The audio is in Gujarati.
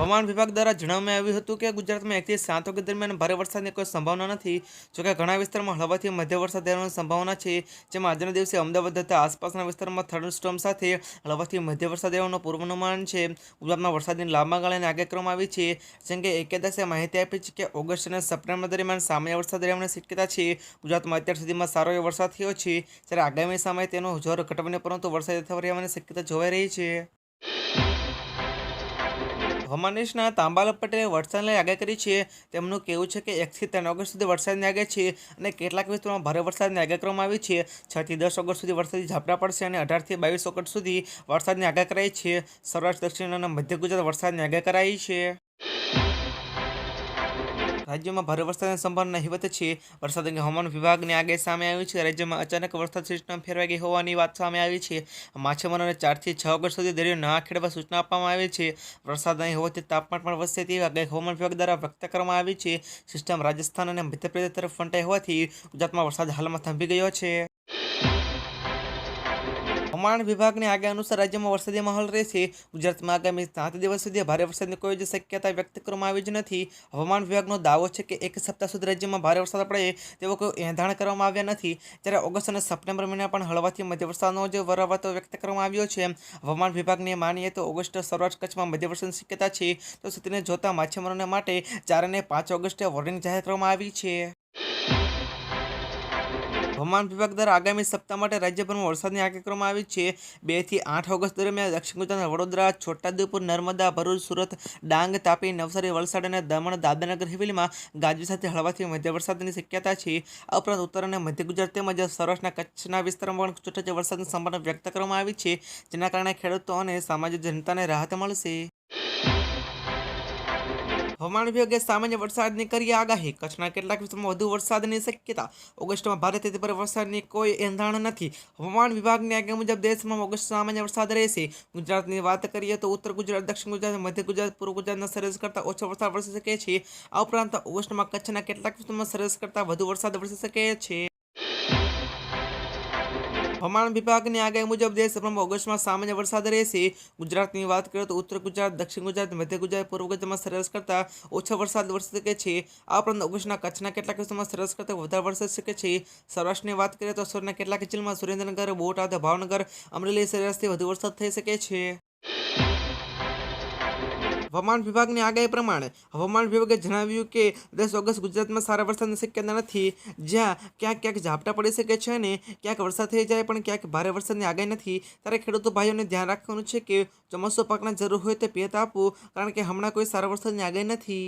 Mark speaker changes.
Speaker 1: હવામાન વિભાગ દ્વારા જણાવવામાં આવ્યું હતું કે ગુજરાતમાં એકથી સાત વાગ્યા દરમિયાન ભારે વરસાદની કોઈ સંભાવના નથી. જોકે ઘણા વિસ્તારમાં હળવાથી મધ્ય વરસાદ રહેવાની સંભાવના છે. જેમાં આજના દિવસે અમદાવાદ તથા આસપાસના વિસ્તારમાં થંડરસ્ટોર્મ સાથે હળવાથી મધ્ય વરસાદ રહેવાનું પૂર્વાનુમાન છે. ગુજરાતમાં વરસાદની લાંબા ગાળાની આગાહી આવી છે. જેમ કે એકેદાસે માહિતી આપી છે કે ઓગસ્ટ અને સપ્ટેમ્બર દરમિયાન સામાન્ય વરસાદ રહેવાની શક્યતા છે. ગુજરાતમાં અત્યાર સુધીમાં સારો એવો વરસાદ થયો છે. જ્યારે આગામી સમયે તેનો જોર ઘટવાની, પરંતુ વરસાદ થવા રહેવાની શક્યતા જોવાઈ રહી છે. હવામાન તાંબાલ પટેલે વરસાદને આગાહી કરી છે. તેમનું કહેવું છે કે એકથી ત્રણ ઓગસ્ટ સુધી વરસાદની આગાહી છે અને કેટલાક વિસ્તારોમાં ભારે વરસાદની આગાહી કરવામાં આવી છે. છથી દસ ઓગસ્ટ સુધી વરસાદી ઝાપટા પડશે અને અઢારથી બાવીસ ઓગસ્ટ સુધી વરસાદની આગાહી કરાઈ છે. સૌરાષ્ટ્ર, દક્ષિણ અને મધ્ય ગુજરાત વરસાદની આગાહી કરાઈ છે. રાજ્યમાં ભારે વરસાદની સંભાવના નહીવત છે. વરસાદ અંગે હવામાન વિભાગની આગાહી સામે આવી છે. રાજ્યમાં અચાનક વરસાદ સિસ્ટમ ફેરવાઈ ગઈ હોવાની વાત સામે આવી છે. માછીમારોને ચારથી છ ઓગસ્ટ સુધી દરિયો ના ખેડવા સૂચના આપવામાં આવી છે. વરસાદ નહીં હોવાથી તાપમાન પણ વધશે તેવી આગાહી હવામાન વિભાગ દ્વારા વ્યક્ત કરવામાં આવી છે. સિસ્ટમ રાજસ્થાન અને મધ્યપ્રદેશ તરફ ફંટાઈ હોવાથી ગુજરાતમાં વરસાદ હાલમાં થંભી ગયો છે. હવામાન વિભાગની આગાહી અનુસાર રાજ્યમાં વરસાદી માહોલ રહેશે. ગુજરાતમાં આગામી સાત દિવસ સુધી ભારે વરસાદની કોઈ જ શક્યતા વ્યક્ત કરવામાં આવી જ નથી. હવામાન વિભાગનો દાવો છે કે એક સપ્તાહ સુધી રાજ્યમાં ભારે વરસાદ પડે તેવો કોઈ એંધાણ કરવામાં આવ્યા નથી. જ્યારે ઓગસ્ટ અને સપ્ટેમ્બર મહિના પણ હળવાથી મધ્ય વરસાદનો જે વરાવતો વ્યક્ત કરવામાં આવ્યો છે. હવામાન વિભાગને માનીએ તો ઓગસ્ટ સૌરાષ્ટ્ર કચ્છમાં મધ્ય વરસાદની શક્યતા છે. તો સ્થિતિને જોતા માછીમારોને માટે ચાર અને પાંચ ઓગસ્ટે વોર્નિંગ જાહેર કરવામાં આવી છે. હવામાન વિભાગ દ્વારા આગામી સપ્તાહ માટે રાજ્યભરમાં વરસાદની આગાહી કરવામાં આવી છે. બેથી આઠ ઓગસ્ટ દરમિયાન દક્ષિણ ગુજરાતના વડોદરા, છોટાઉદેપુર, નર્મદા, ભરૂચ, સુરત, ડાંગ, તાપી, નવસારી, વલસાડ અને દમણ, દાદરાનગર હવેલીમાં ગાજવી સાથે હળવાથી મધ્ય વરસાદની શક્યતા છે. આ ઉપરાંત ઉત્તર અને મધ્ય ગુજરાત તેમજ સૌરાષ્ટ્રના કચ્છના વિસ્તારમાં પણ છૂટાછવાયા વરસાદની સંભાવના વ્યક્ત કરવામાં આવી છે, જેના કારણે ખેડૂતો અને સામાજિક જનતાને રાહત મળશે. હવામાન વિભાગે સામાન્ય વરસાદની કરી આગાહી. કચ્છના કેટલાક વિસ્તારમાં વધુ વરસાદની શક્યતા. ઓગસ્ટમાં ભારેથી પર વરસાદની કોઈ એંધાણ નથી. હવામાન વિભાગની આગાહી મુજબ દેશમાં ઓગસ્ટ સામાન્ય વરસાદ રહેશે. ગુજરાતની વાત કરીએ તો ઉત્તર ગુજરાત, દક્ષિણ ગુજરાત, મધ્ય ગુજરાત, પૂર્વ ગુજરાતના સરેરાશ કરતાં ઓછો વરસાદ વરસી શકે છે. આ ઉપરાંત ઓગસ્ટમાં કચ્છના કેટલાક વિસ્તારમાં સરેરાશ કરતાં વધુ વરસાદ વરસી શકે છે. હવામાન વિભાગની આગાહી મુજબ દેશભરમાં ઓગસ્ટમાં સામાન્ય વરસાદ રહેશે. ગુજરાતની વાત કરીએ તો ઉત્તર ગુજરાત, દક્ષિણ ગુજરાત, મધ્ય ગુજરાત, પૂર્વ ગુજરાતમાં સરેરાશ કરતાં ઓછો વરસાદ વરસી શકે છે. આ ઉપરાંત ઓગસ્ટના કચ્છના કેટલાક વિસ્તારમાં સરેરાશ કરતાં વધારે વરસાદ શકે છે. સૌરાષ્ટ્રની વાત કરીએ તો સૌરાષ્ટ્રના કેટલાક જિલ્લામાં સુરેન્દ્રનગર, બોટાદ, ભાવનગર, અમરેલી સરેરાશથી વધુ વરસાદ થઈ શકે છે. હવામાન વિભાગની આગાહી પ્રમાણે હવામાન વિભાગે જણાવ્યું કે દસ ઓગસ્ટ ગુજરાતમાં સારા વરસાદની શક્યતા નથી. જ્યાં ક્યાંક ક્યાંક ઝાપટા પડી શકે છે અને ક્યાંક વરસાદ થઈ જાય, પણ ક્યાંક ભારે વરસાદની આગાહી નથી. ત્યારે ખેડૂતો ભાઈઓને ધ્યાન રાખવાનું છે કે ચોમાસું પાકના જરૂર હોય તે પિયત આપવું, કારણ કે હમણાં કોઈ સારા વરસાદની આગાહી નથી.